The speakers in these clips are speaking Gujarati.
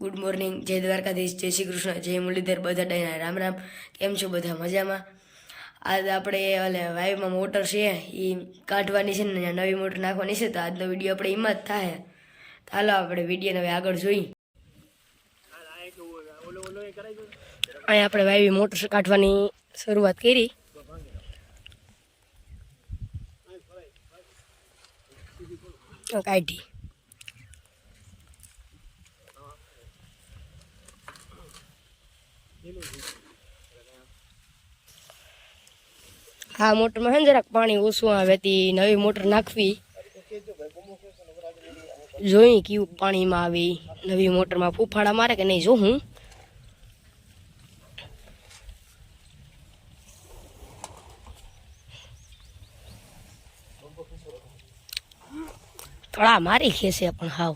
ગુડ મોર્નિંગ જય દ્વારકાધીશ. જય શ્રી કૃષ્ણ. જય મુરલીધર. બધા ડાયના રામ રામ. કેમ છો બધા? મજામાં? આજ આપણે ઓલે વાયુમાં મોટર છે. એ કાઢવાની છે ને નવી મોટર નાખવાની છે. તો આજનો વીડિયો આપણે એમાં જ થાય. ચાલો આપણે વિડીયોને હવે આગળ જોઈ અહીંયા આપણે વાયવી મોટર કાઢવાની શરૂઆત કરી. કાઢી. આ મોટરમાં છે જરાક પાણી ઓછું આવે તે, નવી મોટર નાખવી જોઈ કેવું પાણીમાં આવી. નવી મોટરમાં ફૂફાડા મારે કે નહીં જોઉં થોડા મારી ખેસે પણ હાવ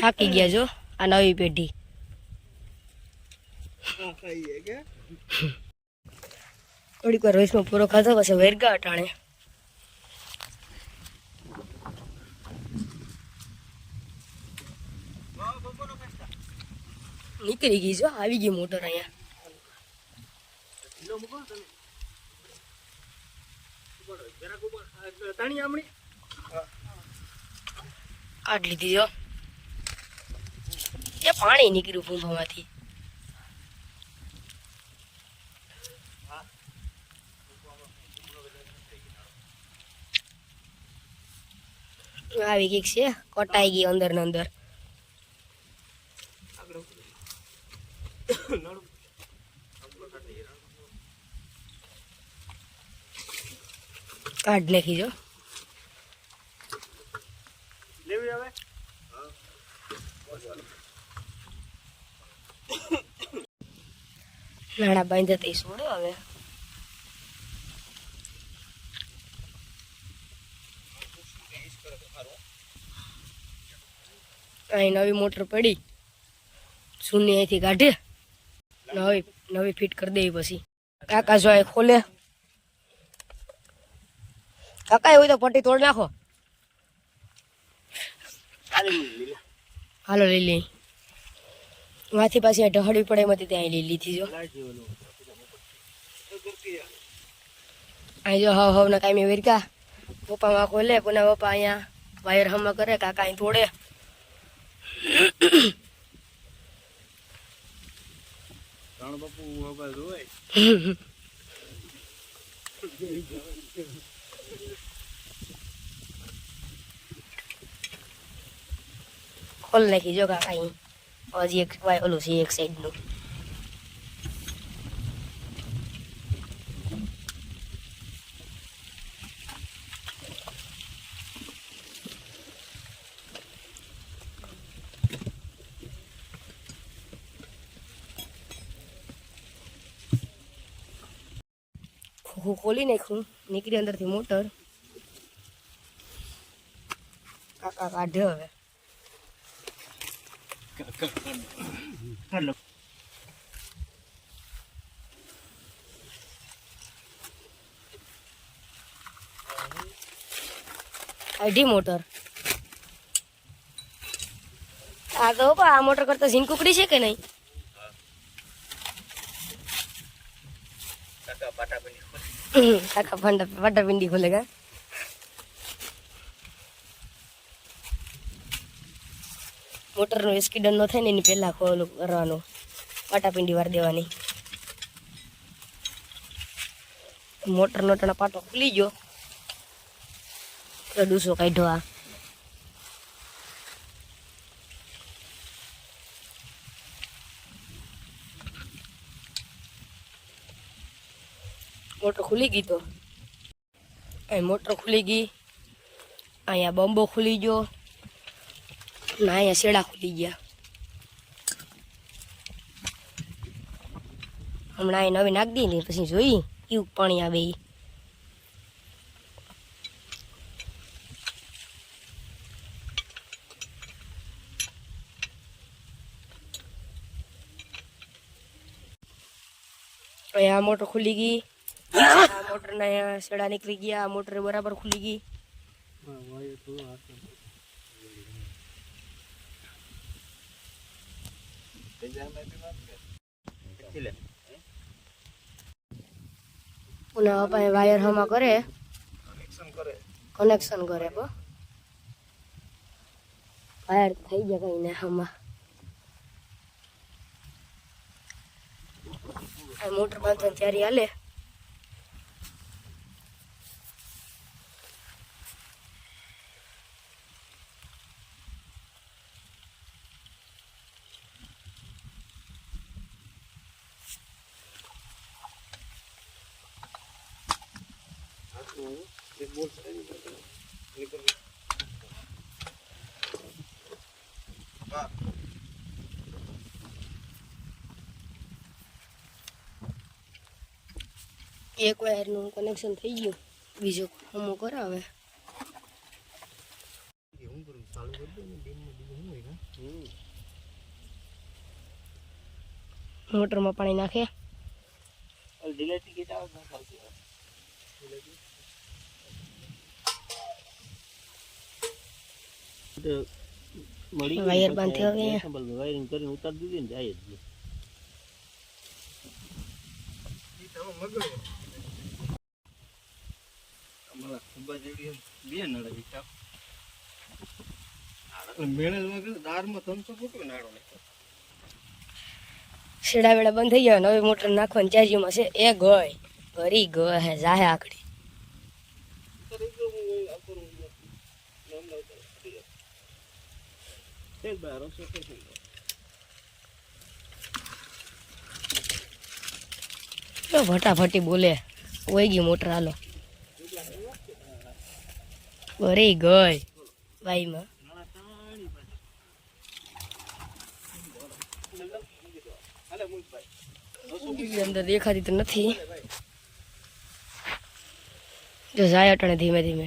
થાકી ગયા જો આ નવી પેઢી. થોડીક વાર વૈષ્ણવ પૂરો ખાધો, પછી વેરગા અટાણે. નીકળી ગઈ જો આવી ગઈ મોટર અહીંયા. કાઢ લીધી જો એ પાણી નીકળ્યું ભૂંભામાંથી આવી ગઈ છે, કટાઈ ગઈ અંદર ને અંદર. કાઢ નાખી, જો. નાણા બાંધ્યા તે સોડે હવે. અહીં નવી મોટર પડી. શૂન્ય અહીંથી કાઢે. નવી નવી ફિટ કરી દેવી પછી. કાકા જો ખોલે. કાકા એવું તો પટ્ટી તોડ નાખો. હાલો લઈ માથી પાછી આ ઢહડવી પડે એમાંથી ત્યાં લઈ લીધી જો. અહીં જો હવ હવ ના કાંઈ વેરકા. પપ્પા માં ખોલે પુના પપ્પા અહીંયા વાયર હમા કરે, કાકા અહીં તોડે ખોલ નાખી જો કાકા હજી એક વાય ઓલું છે એક સાઈડનું હું ખોલી નાખ્યું નીકળી અંદરથી મોટર કાકા કાઢે હવે અઢી મોટર. આ તો પા આ મોટર કરતા ઝીન કુકડી છે કે નહીં? કાકા પાટા પિંડી ખોલેગા મોટરનો એસ્કીડન નો થાય ને એની પહેલાં ખોલું કરવાનું. પાટાપિંડી વાર દેવાની. મોટરનો ટણા પાટો ખુલી ગયો. ડૂસો કાઢ્યો આ. મોટર ખુલી ગઈ તો. અહીં મોટર ખુલી ગઈ. અહીંયા બંબો ખુલી ગયો. ના અહીંયા શેડા ખુલી ગયા. હમણાં એ નવી નાખી ને પછી જોઈ એવું પાણી આવે અહીંયા આ મોટર ખુલી ગઈ. આ મોટરના શેડા નીકળી ગયા મોટર બરાબર ખુલી ગઈ. પુના પપ્પા વાયર હમા કરે. કનેક્શન કરે. પ વાયર થઈ જાય કઈ ને હમા મોટર બાંધવાની તૈયારી હાલે. એક વાયરનું કનેક્શન થઈ ગયું. બીજો અમો કરાવે મોટરમાં પાણી નાખે. વાયર બાંધ્યો હવે વાયરિંગ કરીને ઉતાર દીધી ને જાય જ શેડા વેડા બંધ થઈ ગયા નવી મોટર નાખવાની ચાર્જીમાં છે. એ ગોય ભરી ગ હે જાહે આકડી. તો ફટાફટી બોલે. ઓઈ ગઈ મોટર, હાલો. ભરી ગઈ ભાઈમાં અંદર દેખાતી તો નથી. જો જાય અટણે ધીમે ધીમે.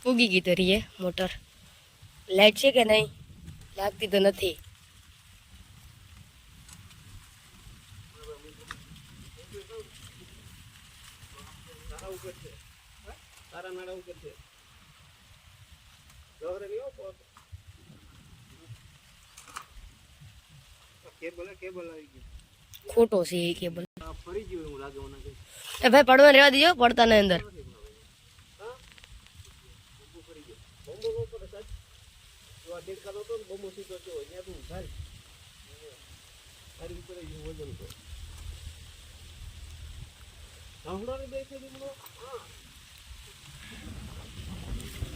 પૂગી ગઈ તરીએ મોટર લાઈટ છે કે નહીં લાગતી તો નથી તારા નાડા ઉપર છે ગવરે નહીં હો પોત. આ કેબલ હે, કેબલ આવી ગયું ખોટો છે એ કેબલ આ ફરી ગયું એવું લાગે મને કંઈ. એ ભાઈ પડવા રહેવા દીજો પડતા ને અંદર બોમ્બો નો પડે સાહેબ. આ હતો ને, બોમ્બો સીધો થયો અહીંયા તું ઉધાર. ખરી ઉપર જ વજન તો. સાંભળવાની બે છે.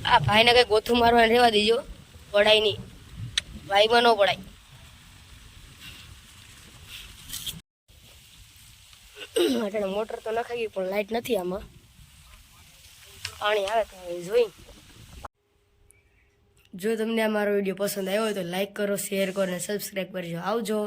આ ભાઈને કઈ ગોથું મારવા રહેવા દેજો પડાય નહીં ભાઈમાં ન પડાય મોટર તો નખાઈ પણ લાઈટ નથી આમાં પાણી આવે તો જોઈ જો તમને આ મારો વીડિયો પસંદ આવ્યો હોય તો લાઈક કરો શેર કરો અને સબસ્ક્રાઈબ કરજો. આવજો.